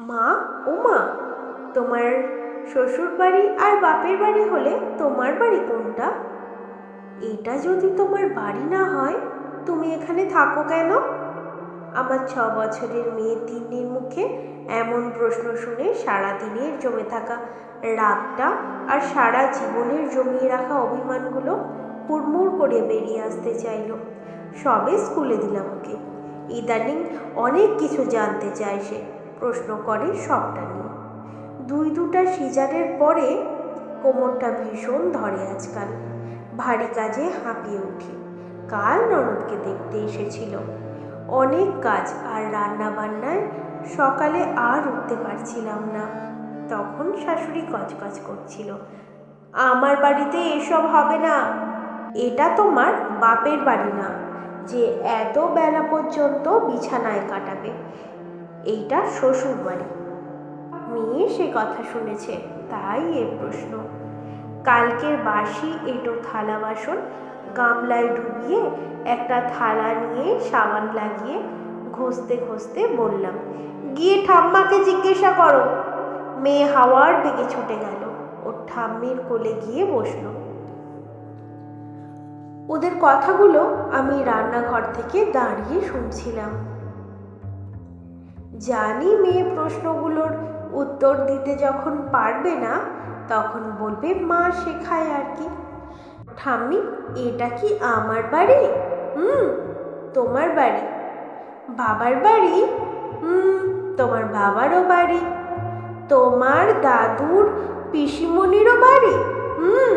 মা ও মা, তোমার শ্বশুর বাড়ি আর বাপের বাড়ি হলে তোমার বাড়ি কোনটা? এটা যদি তোমার বাড়ি না হয়, তুমি এখানে থাকো কেন? আমার ছ বছরের মেয়ে তিন্নির মুখে এমন প্রশ্ন শুনে সারা দিনের জমে থাকা রাগটা আর সারা জীবনের জমিয়ে রাখা অভিমানগুলো হুড়মুড় করে বেরিয়ে আসতে চাইলো। সবে স্কুলে দিলাম ওকে। ইদানিং অনেক কিছু জানতে চায় সে। প্রশ্ন করে সবটা নিয়ে। দুই দুটা সিজারের পরে কোমরটা ভীষণ ধরে আজকাল। ভারী কাজে হাঁপিয়ে উঠি। কাল ননদকে দেখতে এসেছিল। অনেক কাজ আর রান্না বান্নায় সকালে আর উঠতে পারছিলাম না। তখন শাশুড়ি কচকচ করছিল, আমার বাড়িতে এসব হবে না। এটা তোমার বাপের বাড়ি না, যে এত বেলা পর্যন্ত বিছানায় কাটাবে। এইটা শ্বশুর বাড়ি মেয়ে সে কথা শুনেছে, তাই এর প্রশ্ন। কালকের বাসি এটো থালা বাসন গামলায় ডুবিয়ে একটা থালা নিয়ে সাবান লাগিয়ে ঘষতে ঘষতে বললাম, গিয়ে ঠাম্মাকে জিজ্ঞাসা করো। মেয়ে হাওয়ার দিকে ছুটে গেল ওর ঠাম্মির কোলে গিয়ে বসল। ওদের কথাগুলো আমি রান্নাঘর থেকে দাঁড়িয়ে শুনছিলাম। জানি মেয়ে প্রশ্নগুলোর উত্তর দিতে যখন পারবে না, তখন বলবে, মা শেখায় আর কি। ঠাম্মি, এটা কি আমার বাড়ি? হুম, তোমার বাড়ি। বাবার বাড়ি? হুম, তোমার বাবারও বাড়ি। তোমার দাদুর পিসিমণিরও বাড়ি? হুম,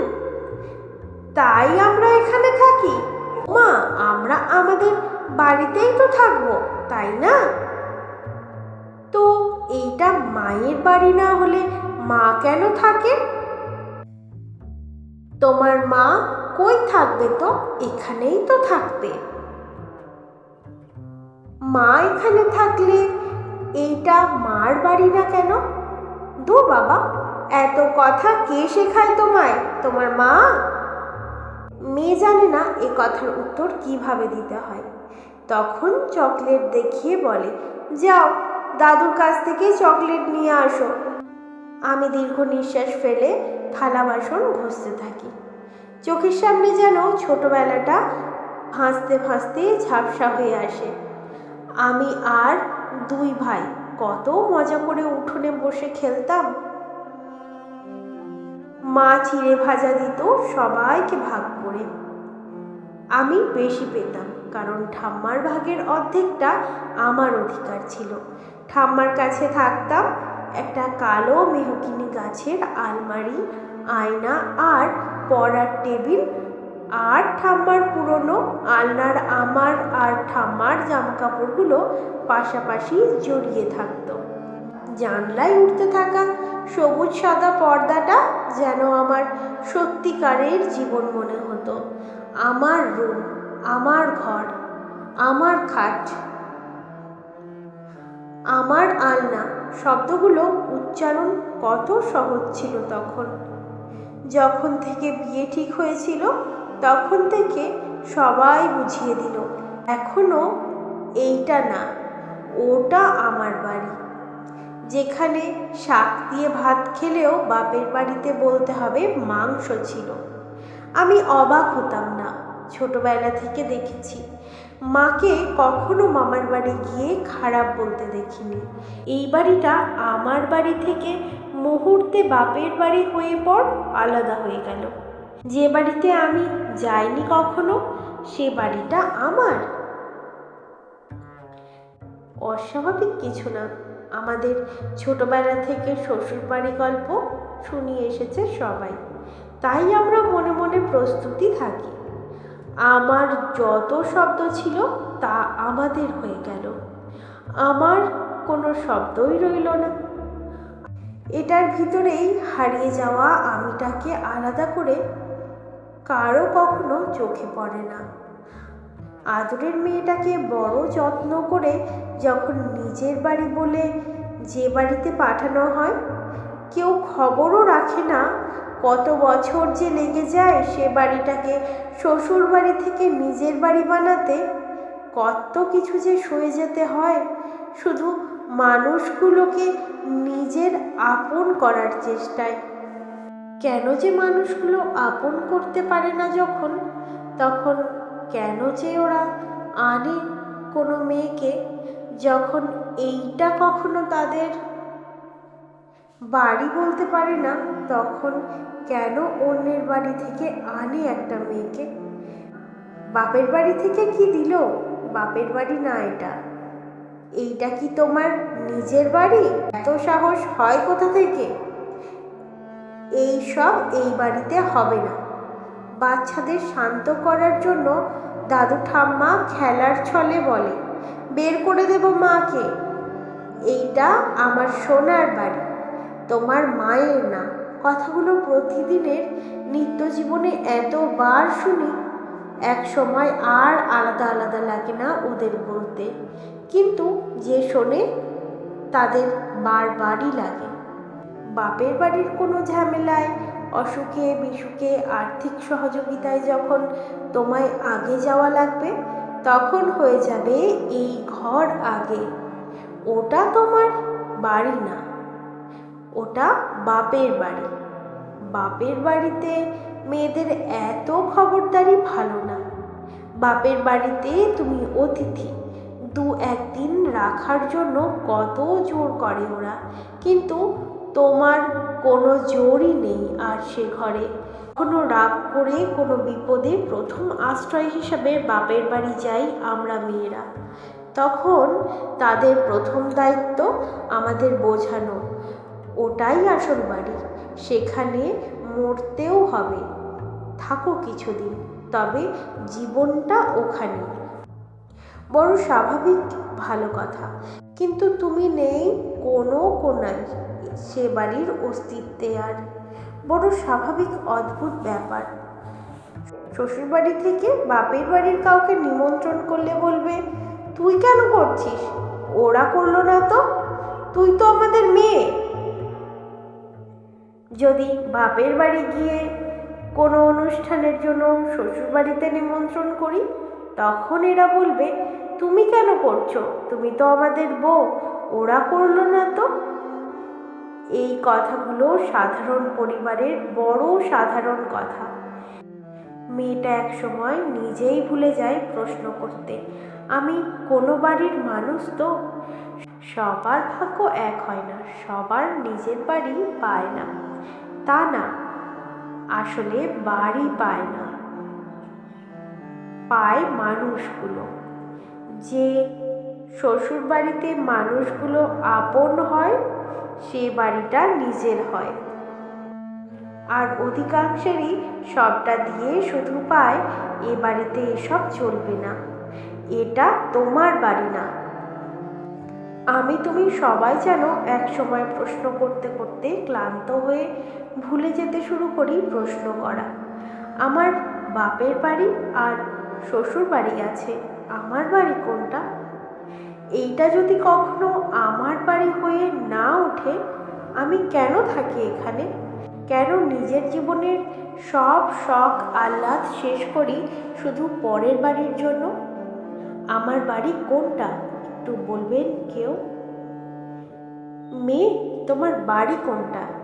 তাই আমরা এখানে থাকি। মা, আমরা আমাদের বাড়িতেই তো থাকব, তাই না? তো এইটা মায়ের বাড়ি না হলে মা কেন থাকে? তোমার মা কই থাকবে তো? এখানেই তো থাকবে। মা এখানে থাকলে এইটা মার বাড়ি না কেন? দু বাবা, এত কথা কে শেখায় তোমায়? তোমার মা? মেয়ে জানে না এ কথার উত্তর কীভাবে দিতে হয়। তখন চকলেট দেখিয়ে বলে, যাও দাদুর কাছ থেকে চকলেট নিয়ে আসো। আমি দীর্ঘ নিঃশ্বাস ফেলে থালা বাসন ঘষতে থাকি। চোখের সামনে যেন ছোটবেলাটা ভাসতে ভাসতে ঝাপসা হয়ে আসে। আমি আর দুই ভাই কত মজা করে উঠোনে বসে খেলতাম। মা চিড়ে ভাজা দিত সবাইকে ভাগ করে। আমি বেশি পেতাম, কারণ ঠাম্মার ভাগের অর্ধেকটা আমার অধিকার ছিল। ঠাম্মার কাছে থাকতাম। একটা কালো মেহকিনি গাছের আলমারি, আয়না আর পড়ার টেবিল আর ঠাম্মার পুরনো আলনার আমার আর ঠাম্মার জামাকাপড়গুলো পাশাপাশি জড়িয়ে থাকতো। জানলায় উঠতে থাকা সবুজ সাদা পর্দাটা যেন আমার সত্যিকারের জীবন মনে হতো। আমার রুম, আমার ঘর, আমার খাট আমার আলনা শব্দগুলো উচ্চারণ কত সহজ ছিল তখন। যখন থেকে বিয়ে ঠিক হয়েছিল, তখন থেকে সবাই বুঝিয়ে দিল, এখনও এইটা না, ওটা আমার বাড়ি। যেখানে শাক দিয়ে ভাত খেলেও বাপের বাড়িতে বলতে হবে মাংস ছিল। আমি অবাক হতাম না। ছোটবেলা থেকে দেখেছি মাকে কখনো মামার বাড়ি গিয়ে খারাপ বলতে দেখিনি। এই বাড়িটা আমার বাড়ি থেকে মুহূর্তে বাপের বাড়ি হয়ে পর আলাদা হয়ে গেল। যে বাড়িতে আমি যাইনি কখনো, সে বাড়িটা আমার। অস্বাভাবিক কিছু না। আমাদের ছোটবেলা থেকে শ্বশুরবাড়ি গল্প শুনিয়ে এসেছে সবাই। তাই আমরা মনে মনে প্রস্তুতি থাকি। আমার যত শব্দ ছিল তা আমাদের হয়ে গেল। আমার কোনো শব্দই রইল না। এটার ভিতরেই হারিয়ে যাওয়া আমিটাকে আলাদা করে কারও কখনো চোখে পড়ে না। আদরের মেয়েটাকে বড় যত্ন করে যখন নিজের বাড়ি বলে যে বাড়িতে পাঠানো হয়, কেউ খবরও রাখে না কত বছর যে লেগে যায় সে বাড়িটাকে শ্বশুর বাড়ি থেকে নিজের বাড়ি বানাতে, কত কিছু যে সয়ে যেতে হয়। শুধু মানুষগুলোকে নিজের আপন করার চেষ্টায়। কেন যে মানুষগুলো আপন করতে পারে না যখন, তখন কেন যে ওরা আনে কোনো মেয়েকে, যখন এইটা কখনো তাদের বাড়ি বলতে পারে না, তখন কেন অন্যের বাড়ি থেকে আনে একটা মেয়েকে? বাপের বাড়ি থেকে কি দিল? বাপের বাড়ি না এটা। এইটা কি তোমার নিজের বাড়ি? এত সাহস হয় কোথা থেকে? এই সব এই বাড়িতে হবে না। বাচ্চাদের শান্ত করার জন্য দাদু ঠাম্মা খেলার ছলে বলে, বের করে দেব মাকে। এইটা আমার সোনার বাড়ি। তোমার মায়ের না। কথাগুলো প্রতিদিনের নিত্য জীবনে এতবার শুনি, এক সময় আর আলাদা আলাদা লাগে না ওদের বলতে। কিন্তু যে শোনে, তাদের বারবারই লাগে। বাপের বাড়ির কোনো ঝামেলায়, অসুখে বিসুখে, আর্থিক সহযোগিতায় যখন তোমায় আগে যাওয়া লাগবে, তখন হয়ে যাবে এই ঘর আগে। ওটা তোমার বাড়ি না। ওটা বাপের বাড়ি। বাপের বাড়িতে মেয়েদের এত খবরদারি ভালো না। বাপের বাড়িতে তুমি অতিথি। দু একদিন রাখার জন্য কত জোর করে ওরা। কিন্তু তোমার কোনো জোরই নেই আর সে ঘরে। কোনো রাগ করে কোনো বিপদে প্রথম আশ্রয় হিসাবে বাপের বাড়ি যাই আমরা মেয়েরা। তখন তাদের প্রথম দায়িত্ব আমাদের বোঝানো। ওটাই আসল বাড়ি। সেখানে মরতেও হবে। থাকো কিছুদিন, তবে জীবনটা ওখানে। বড় স্বাভাবিক, ভালো কথা। কিন্তু তুমি নেই কোনো কোনায় সে বাড়ির অস্তিত্বে আর। বড় স্বাভাবিক, অদ্ভুত ব্যাপার। শ্বশুরবাড়ি থেকে বাপের বাড়ির কাউকে নিমন্ত্রণ করলে বলবে, তুই কেন করছিস? ওরা করল না তো? তুই তো আমাদের মেয়ে। যদি বাপের বাড়ি গিয়ে কোনো অনুষ্ঠানের জন্য শ্বশুরবাড়িতে নিমন্ত্রণ করি, তখন এরা বলবে, তুমি কেন করছ? তুমি তো আমাদের বউ, ওরা করল না তো? এই কথাগুলো সাধারণ পরিবারের বড় সাধারণ কথা। মেয়েটা এক সময় নিজেই ভুলে যায় প্রশ্ন করতে, আমি কোনো বাড়ির মানুষ তো? সবার ভাগ্য এক হয় না, সবার নিজের বাড়ি পায় না। তা না, আসলে বাড়ি পায় না। পায় মানুষগুলো। যে শ্বশুর বাড়িতে মানুষগুলো আপন হয়, সে বাড়িটা নিজের হয়। আর অধিকাংশেরই সবটা দিয়ে শুধু পায়, এ বাড়িতে এসব চলবে না। এটা তোমার বাড়ি না। আমি তুমি সবাই যেন এক সময় প্রশ্ন করতে করতে ক্লান্ত হয়ে ভুলে যেতে শুরু করি প্রশ্ন করা। আমার বাপের বাড়ি আর শ্বশুর বাড়ি আছে, আমার বাড়ি কোনটা? এইটা যদি কখনো আমার বাড়ি হয়ে না ওঠে, আমি কেন থাকি এখানে? কেন নিজের জীবনের সব শখ আহ্লাদ শেষ করি শুধু পরের বাড়ির জন্য? আমার বাড়ি কোনটা? একটু বলবেন কেউ? মেয়ে তোমার বাড়ি কোনটা?